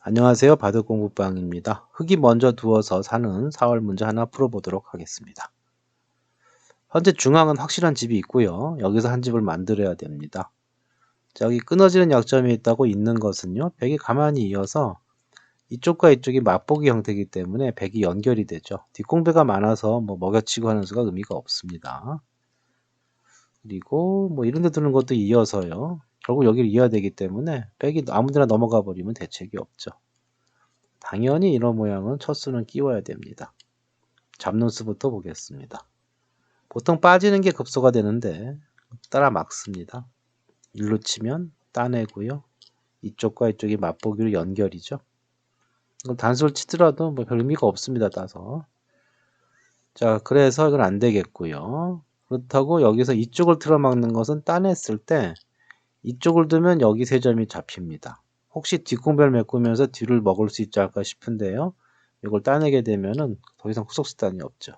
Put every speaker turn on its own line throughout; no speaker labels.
안녕하세요. 바둑공부방입니다. 흙이 먼저 두어서 사는 4월 문제 하나 풀어보도록 하겠습니다. 현재 중앙은 확실한 집이 있고요. 여기서 한 집을 만들어야 됩니다. 자, 여기 끊어지는 약점이 있다고 있는 것은요. 백이 가만히 이어서 이쪽과 이쪽이 맛보기 형태이기 때문에 백이 연결이 되죠. 뒷공배가 많아서 뭐 먹여치고 하는 수가 의미가 없습니다. 그리고 뭐 이런 데 두는 것도 이어서요. 결국 여기를 이어야 되기 때문에 백이 아무데나 넘어가 버리면 대책이 없죠. 당연히 이런 모양은 첫 수는 끼워야 됩니다. 잡는 수부터 보겠습니다. 보통 빠지는 게 급소가 되는데 따라 막습니다. 일로 치면 따내고요. 이쪽과 이쪽이 맛보기로 연결이죠. 단수를 치더라도 뭐 별 의미가 없습니다. 따서. 자, 그래서 이건 안 되겠고요. 그렇다고 여기서 이쪽을 틀어막는 것은 따냈을 때 이쪽을 두면 여기 세 점이 잡힙니다. 혹시 뒷공별 메꾸면서 뒤를 먹을 수 있지 않을까 싶은데요. 이걸 따내게 되면은 더 이상 후속 수단이 없죠.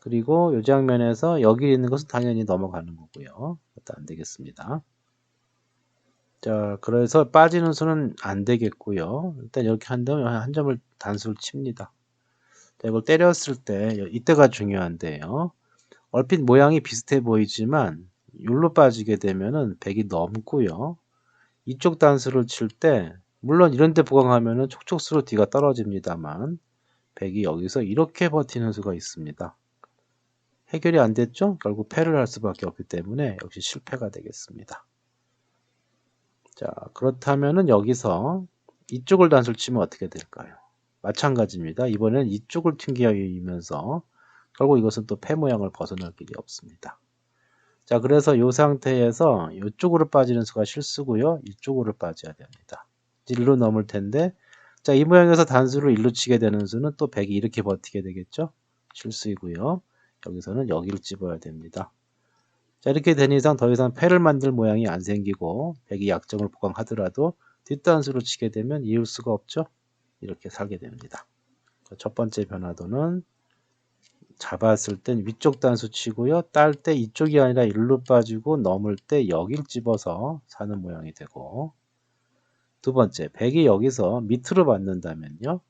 그리고 이 장면에서 여기 있는 것은 당연히 넘어가는 거고요. 그것도 안 되겠습니다. 자, 그래서 빠지는 수는 안 되겠고요. 일단 이렇게 한다면 한 점을 단수를 칩니다. 자, 이걸 때렸을 때 이때가 중요한데요. 얼핏 모양이 비슷해 보이지만 율로 빠지게 되면은 100이 넘고요. 이쪽 단수를 칠 때 물론 이런 데 보강하면은 촉촉수로 뒤가 떨어집니다만 100이 여기서 이렇게 버티는 수가 있습니다. 해결이 안 됐죠? 결국 패를 할 수밖에 없기 때문에 역시 실패가 되겠습니다. 자 그렇다면은 여기서 이쪽을 단수를 치면 어떻게 될까요? 마찬가지입니다. 이번에는 이쪽을 튕기면서 결국 이것은 또 패 모양을 벗어날 길이 없습니다. 자, 그래서 이 상태에서 이쪽으로 빠지는 수가 실수고요. 이쪽으로 빠져야 됩니다. 1로 넘을 텐데 자, 이 모양에서 단수를 1로 치게 되는 수는 또 100이 이렇게 버티게 되겠죠. 실수이고요. 여기서는 여기를 집어야 됩니다. 자, 이렇게 된 이상 더 이상 패를 만들 모양이 안 생기고 100이 약점을 보강하더라도 뒷단수로 치게 되면 이을 수가 없죠. 이렇게 살게 됩니다. 첫 번째 변화도는 잡았을 땐 위쪽 단수 치고요. 딸 때 이쪽이 아니라 일로 빠지고 넘을 때 여길 집어서 사는 모양이 되고 두 번째, 백이 여기서 밑으로 받는다면요.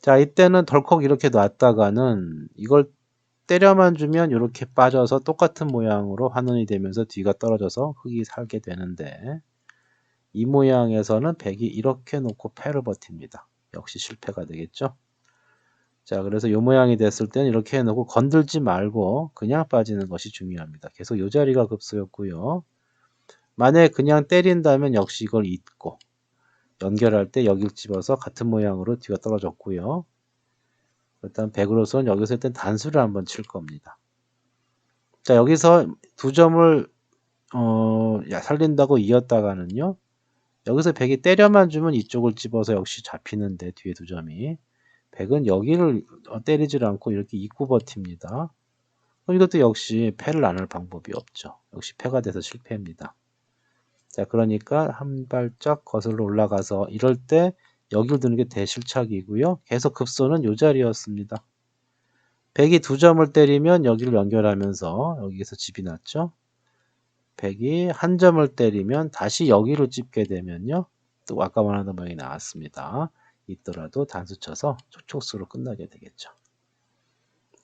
자, 이때는 덜컥 이렇게 놨다가는 이걸 때려만 주면 이렇게 빠져서 똑같은 모양으로 환원이 되면서 뒤가 떨어져서 흙이 살게 되는데 이 모양에서는 백이 이렇게 놓고 패를 버팁니다. 역시 실패가 되겠죠. 자, 그래서 이 모양이 됐을 때는 이렇게 해놓고 건들지 말고 그냥 빠지는 것이 중요합니다. 계속 이 자리가 급소였고요. 만약에 그냥 때린다면 역시 이걸 잊고 연결할 때 여기를 집어서 같은 모양으로 뒤가 떨어졌고요. 일단 100으로서는 여기서 일단 단수를 한번 칠 겁니다. 자, 여기서 두 점을 어, 살린다고 이었다가는요. 여기서 100이 때려만 주면 이쪽을 집어서 역시 잡히는데 뒤에 두 점이 100은 여기를 때리질 않고 이렇게 입구 버팁니다. 이것도 역시 패를 안 할 방법이 없죠. 역시 패가 돼서 실패입니다. 자, 그러니까 한 발짝 거슬러 올라가서 이럴 때 여기를 두는 게 대실착이고요. 계속 급소는 이 자리였습니다. 100이 두 점을 때리면 여기를 연결하면서 여기에서 집이 났죠. 100이 한 점을 때리면 다시 여기로 찝게 되면요. 또 아까 말하던 모양이 나왔습니다. 있더라도 단수 쳐서 촉촉수로 끝나게 되겠죠.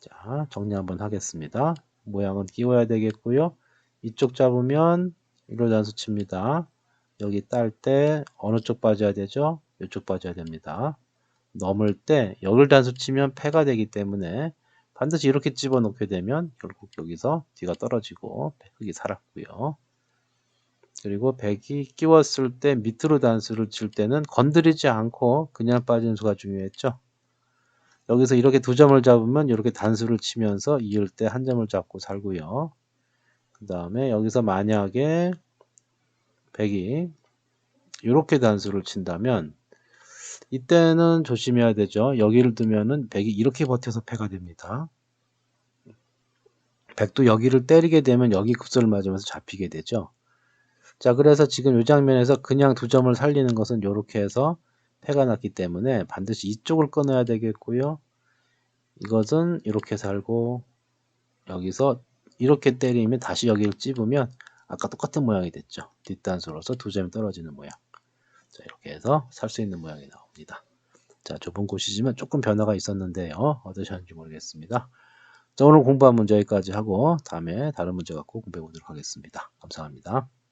자, 정리 한번 하겠습니다. 모양은 끼워야 되겠고요. 이쪽 잡으면 1로 단수 칩니다. 여기 딸 때 어느 쪽 빠져야 되죠? 이쪽 빠져야 됩니다. 넘을 때 여기를 단수 치면 패가 되기 때문에 반드시 이렇게 집어넣게 되면 결국 여기서 뒤가 떨어지고 흙이 살았고요. 그리고 100이 끼웠을 때 밑으로 단수를 칠 때는 건드리지 않고 그냥 빠지는 수가 중요했죠. 여기서 이렇게 두 점을 잡으면 이렇게 단수를 치면서 이을 때 한 점을 잡고 살고요. 그 다음에 여기서 만약에 100이 이렇게 단수를 친다면 이때는 조심해야 되죠. 여기를 두면은 100이 이렇게 버텨서 패가 됩니다. 100도 여기를 때리게 되면 여기 급소를 맞으면서 잡히게 되죠. 자, 그래서 지금 이 장면에서 그냥 두 점을 살리는 것은 이렇게 해서 패가 났기 때문에 반드시 이쪽을 끊어야 되겠고요. 이것은 이렇게 살고 여기서 이렇게 때리면 다시 여기를 찝으면 아까 똑같은 모양이 됐죠. 뒷단수로서 두 점이 떨어지는 모양. 자, 이렇게 해서 살 수 있는 모양이 나옵니다. 자, 좁은 곳이지만 조금 변화가 있었는데요. 어떠셨는지 모르겠습니다. 자, 오늘 공부한 문제 여기까지 하고 다음에 다른 문제 갖고 공부해 보도록 하겠습니다. 감사합니다.